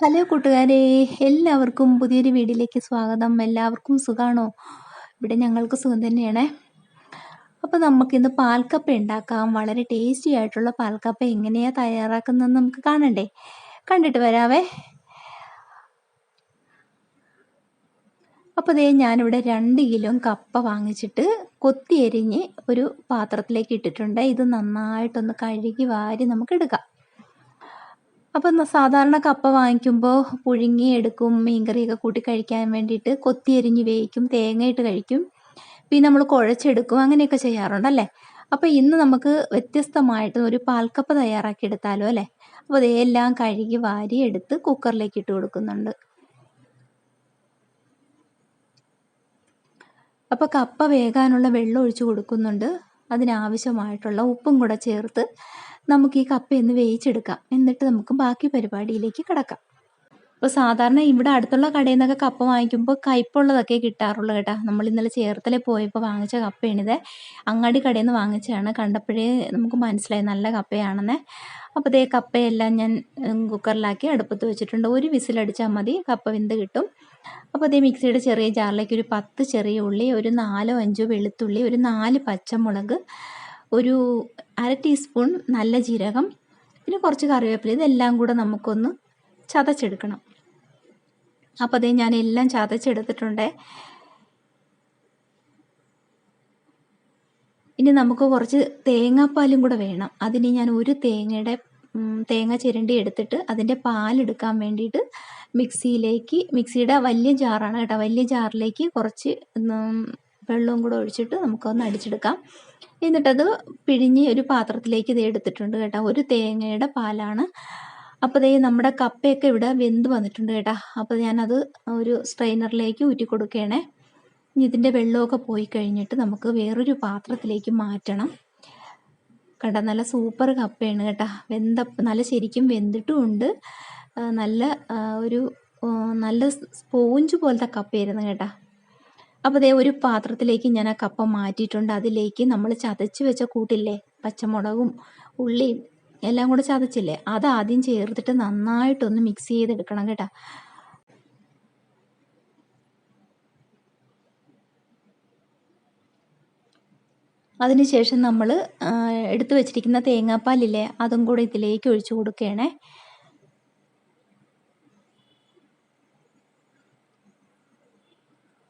Hello കൂട്ടുകാരെ എല്ലാവർക്കും പുതിയൊരു വീഡിയോയിലേക്ക് സ്വാഗതം. എല്ലാവർക്കും സുഖമാണോ ഇവിടെ ഞങ്ങൾക്ക് സുഖം തന്നെയാണ്. അപ്പോൾ നമുക്കിന്ന് പാൽക്കപ്പ ഉണ്ടാക്കാം. വളരെ ടേസ്റ്റി ആയിട്ടുള്ള പാൽക്കപ്പ എങ്ങനെയാണ് തയ്യാറാക്കുന്നതെന്ന് നമുക്ക് കാണണ്ടേ? കണ്ടിട്ട് വരാവേ. അപ്പോൾ ദേ ഞാനിവിടെ രണ്ട് കിലോ കപ്പ വാങ്ങിച്ചിട്ട് കൊത്തിയരിഞ്ഞ് ഒരു പാത്രത്തിലേക്ക് ഇട്ടിട്ടുണ്ട്. ഇത് നന്നായിട്ടൊന്ന് കഴുകി വാരി നമുക്ക് എടുക്കാം. അപ്പം സാധാരണ കപ്പ വാങ്ങിക്കുമ്പോൾ പുഴുങ്ങി എടുക്കും മീൻകറിയൊക്കെ കൂട്ടി കഴിക്കാൻ വേണ്ടിയിട്ട് കൊത്തി എരിഞ്ഞ് വേവിക്കും തേങ്ങയിട്ട് കഴിക്കും. പിന്നെ നമ്മൾ കുഴച്ചെടുക്കും അങ്ങനെയൊക്കെ ചെയ്യാറുണ്ടല്ലേ അപ്പോൾ ഇന്ന് നമുക്ക് വ്യത്യസ്തമായിട്ട് ഒരു പാൽക്കപ്പ തയ്യാറാക്കി എടുത്താലോ അല്ലേ? അപ്പോൾ അതെല്ലാം കഴുകി വാരി എടുത്ത് കുക്കറിലേക്ക് ഇട്ട് കൊടുക്കുന്നുണ്ട്. അപ്പോൾ കപ്പ വേകാനുള്ള വെള്ളം ഒഴിച്ചു കൊടുക്കുന്നുണ്ട്. അതിനാവശ്യമായിട്ടുള്ള ഉപ്പും കൂടെ ചേർത്ത് നമുക്ക് ഈ കപ്പയൊന്ന് വേവിച്ചെടുക്കാം. എന്നിട്ട് നമുക്ക് ബാക്കി പരിപാടിയിലേക്ക് കിടക്കാം. ഇപ്പോൾ സാധാരണ ഇവിടെ അടുത്തുള്ള കടയിൽ നിന്നൊക്കെ കപ്പ വാങ്ങിക്കുമ്പോൾ കയ്പുള്ളതൊക്കെ കിട്ടാറുള്ളൂ കേട്ടോ. നമ്മൾ ഇന്നലെ ചേർത്തല പോയപ്പോൾ വാങ്ങിച്ച കപ്പയാണിത്. അങ്ങാടി കടയിൽ നിന്ന് വാങ്ങിച്ചതാണ്. കണ്ടപ്പോഴേ നമുക്ക് മനസ്സിലായി നല്ല കപ്പയാണെന്ന്. അപ്പോൾ ഇതേ കപ്പയെല്ലാം ഞാൻ കുക്കറിലാക്കി അടുപ്പത്ത് വെച്ചിട്ടുണ്ട്. ഒരു വിസിലടിച്ചാൽ മതി കപ്പ വെന്ത് കിട്ടും. അപ്പോൾ ഇതേ മിക്സിയുടെ ചെറിയ ജാറിലേക്ക് ഒരു പത്ത് ചെറിയ ഉള്ളി ഒരു നാലോ അഞ്ചോ വെളുത്തുള്ളി ഒരു നാല് പച്ചമുളക് ഒരു അര ടീസ്പൂൺ നല്ല ജീരകം പിന്നെ കുറച്ച് കറിവേപ്പില ഇതെല്ലാം കൂടെ നമുക്കൊന്ന് ചതച്ചെടുക്കണം. അപ്പോൾ അതേ ഞാൻ എല്ലാം ചതച്ചെടുത്തിട്ടുണ്ട്. ഇനി നമുക്ക് കുറച്ച് തേങ്ങാപ്പാലും കൂടെ വേണം. അതിന് ഞാൻ ഒരു തേങ്ങയുടെ തേങ്ങ ചിരണ്ടി എടുത്തിട്ട് അതിന്റെ പാലെടുക്കാൻ വേണ്ടിയിട്ട് മിക്സിയിലേക്ക് മിക്സിയുടെ വലിയ ജാറാണ് കേട്ടോ വലിയ ജാറിലേക്ക് കുറച്ച് വെള്ളവും കൂടെ ഒഴിച്ചിട്ട് നമുക്കൊന്ന് അടിച്ചെടുക്കാം. എന്നിട്ടത് പിഴിഞ്ഞ് ഒരു പാത്രത്തിലേക്ക് ഇത് എടുത്തിട്ടുണ്ട് കേട്ടോ. ഒരു തേങ്ങയുടെ പാലാണ്. അപ്പോൾ ദേ നമ്മുടെ കപ്പയൊക്കെ ഇവിടെ വെന്ത് വന്നിട്ടുണ്ട് കേട്ടോ. അപ്പോൾ ഞാനത് ഒരു സ്ട്രെയിനറിലേക്ക് ഊറ്റി കൊടുക്കുകയാണേ ഇതിന്റെ വെള്ളമൊക്കെ പോയി കഴിഞ്ഞിട്ട് നമുക്ക് വേറൊരു പാത്രത്തിലേക്ക് മാറ്റണം. കേട്ടോ നല്ല സൂപ്പർ കപ്പയാണ് കേട്ടോ. വെന്ത നല്ല ശരിക്കും വെന്തിട്ടുമുണ്ട്. നല്ല ഒരു നല്ല സ്പോഞ്ച് പോലത്തെ കപ്പയായിരുന്നു കേട്ടോ. അപ്പോൾ ദേ ഒരു പാത്രത്തിലേക്ക് ഞാൻ ആ കപ്പ മാറ്റിയിട്ടുണ്ട്. അതിലേക്ക് നമ്മൾ ചതച്ച് വെച്ച കൂട്ടില്ലേ? പച്ചമുളകും ഉള്ളിയും എല്ലാം കൂടെ ചതച്ചില്ലേ? അത് ആദ്യം ചേർത്തിട്ട് നന്നായിട്ടൊന്ന് മിക്സ് ചെയ്തെടുക്കണം കേട്ടോ. അതിനുശേഷം നമ്മൾ എടുത്തു വെച്ചിരിക്കുന്ന തേങ്ങാപ്പാലില്ലേ? അതും കൂടെ ഇതിലേക്ക് ഒഴിച്ചു കൊടുക്കുകയാണേ.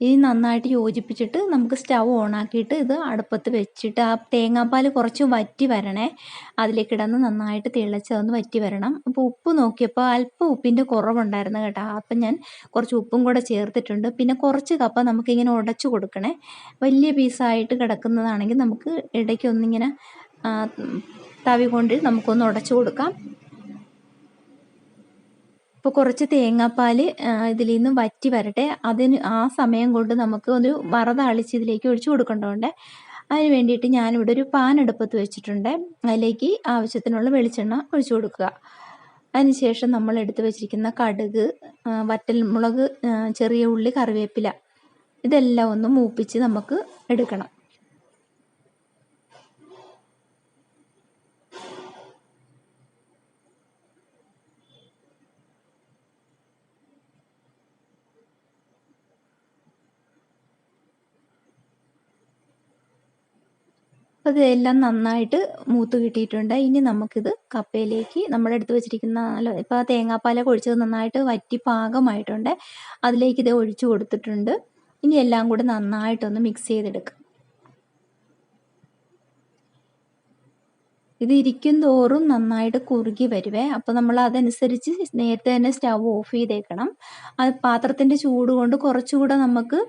ഇനി നന്നായിട്ട് യോജിപ്പിച്ചിട്ട് നമുക്ക് സ്റ്റവ് ഓണാക്കിയിട്ട് ഇത് അടുപ്പത്ത് വെച്ചിട്ട് ആ തേങ്ങാപ്പാൽ കുറച്ച് വറ്റി വരണേ. അതിലേക്ക് ഇടന്ന് നന്നായിട്ട് തിളച്ചതൊന്ന് വറ്റി വരണം. അപ്പോൾ ഉപ്പ് നോക്കിയപ്പോൾ അല്പം ഉപ്പിന്റെ കുറവുണ്ടായിരുന്നു കേട്ടോ. അപ്പം ഞാൻ കുറച്ച് ഉപ്പും കൂടെ ചേർത്തിട്ടുണ്ട്. പിന്നെ കുറച്ച് കപ്പ നമുക്കിങ്ങനെ ഉടച്ചു കൊടുക്കണേ. വലിയ പീസായിട്ട് കിടക്കുന്നതാണെങ്കിൽ നമുക്ക് ഇടയ്ക്കൊന്നിങ്ങനെ തവി കൊണ്ട് നമുക്കൊന്ന് ഉടച്ചു കൊടുക്കാം. അപ്പോൾ കുറച്ച് തേങ്ങാപ്പാൽ ഇതിൽ നിന്ന് വറ്റി വരട്ടെ. അതിന് ആ സമയം കൊണ്ട് നമുക്ക് ഒരു വറതാളിച്ച് ഇതിലേക്ക് ഒഴിച്ചു കൊടുക്കേണ്ടതുണ്ട്. അതിന് വേണ്ടിയിട്ട് ഞാനിവിടെ ഒരു പാൻ അടുപ്പത്ത് വെച്ചിട്ടുണ്ട്. അതിലേക്ക് ആവശ്യത്തിനുള്ള വെളിച്ചെണ്ണ ഒഴിച്ചു കൊടുക്കുക. അതിനുശേഷം നമ്മൾ എടുത്തു വെച്ചിരിക്കുന്ന കടുക് വറ്റൽമുളക് ചെറിയ ഉള്ളി കറിവേപ്പില ഇതെല്ലാം ഒന്ന് മൂപ്പിച്ച് നമുക്ക് എടുക്കണം. അപ്പോൾ ഇതെല്ലാം നന്നായിട്ട് മൂത്ത് കിട്ടിയിട്ടുണ്ട്. ഇനി നമുക്കിത് കപ്പയിലേക്ക് നമ്മുടെ അടുത്ത് വെച്ചിരിക്കുന്ന ഇപ്പോൾ തേങ്ങാപ്പാലൊക്കെ ഒഴിച്ചത് നന്നായിട്ട് വറ്റി പാകമായിട്ടുണ്ട്. അതിലേക്ക് ഇത് ഒഴിച്ചു കൊടുത്തിട്ടുണ്ട്. ഇനി എല്ലാം കൂടെ നന്നായിട്ടൊന്ന് മിക്സ് ചെയ്തെടുക്കാം. ഇത് ഇരിക്കും തോറും നന്നായിട്ട് കുറുകി വരുവേ. അപ്പോൾ നമ്മൾ അതനുസരിച്ച് നേരത്തെ തന്നെ സ്റ്റവ് ഓഫ് ചെയ്തേക്കണം. അത് പാത്രത്തിന്റെ ചൂട് കൊണ്ട് കുറച്ചുകൂടെ നമുക്ക്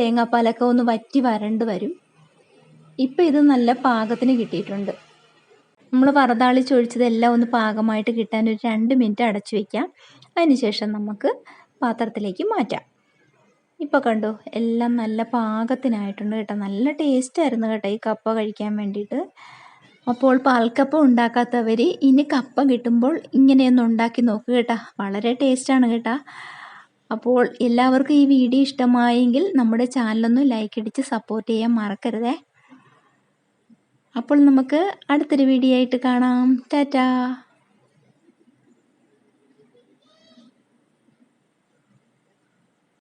തേങ്ങാപ്പാലൊക്കെ ഒന്ന് വറ്റി വരണ്ട് വരും. ഇപ്പം ഇത് നല്ല പാകത്തിന് കിട്ടിയിട്ടുണ്ട്. നമ്മൾ വറതാളിച്ചൊഴിച്ചതെല്ലാം ഒന്ന് പാകമായിട്ട് കിട്ടാൻ ഒരു രണ്ട് മിനിറ്റ് അടച്ചു വയ്ക്കാം അതിനുശേഷം നമുക്ക് പാത്രത്തിലേക്ക് മാറ്റാം. ഇപ്പോൾ കണ്ടു എല്ലാം നല്ല പാകത്തിനായിട്ടുണ്ട് കേട്ടോ. നല്ല ടേസ്റ്റ് ആയിരുന്നു കേട്ടോ ഈ കപ്പ കഴിക്കാൻ വേണ്ടിയിട്ട്. അപ്പോൾ പാൽക്കപ്പ ഉണ്ടാക്കാത്തവർ ഇനി കപ്പ കിട്ടുമ്പോൾ ഇങ്ങനെയൊന്ന് ഉണ്ടാക്കി നോക്കുക കേട്ടോ. വളരെ ടേസ്റ്റാണ് കേട്ടോ. അപ്പോൾ എല്ലാവർക്കും ഈ വീഡിയോ ഇഷ്ടമായെങ്കിൽ നമ്മുടെ ചാനലൊന്ന് ലൈക്ക് അടിച്ച് സപ്പോർട്ട് ചെയ്യാൻ മറക്കരുതേ. അപ്പോൾ നമുക്ക് അടുത്തൊരു വീഡിയോ ആയിട്ട് കാണാം. ടാറ്റാ.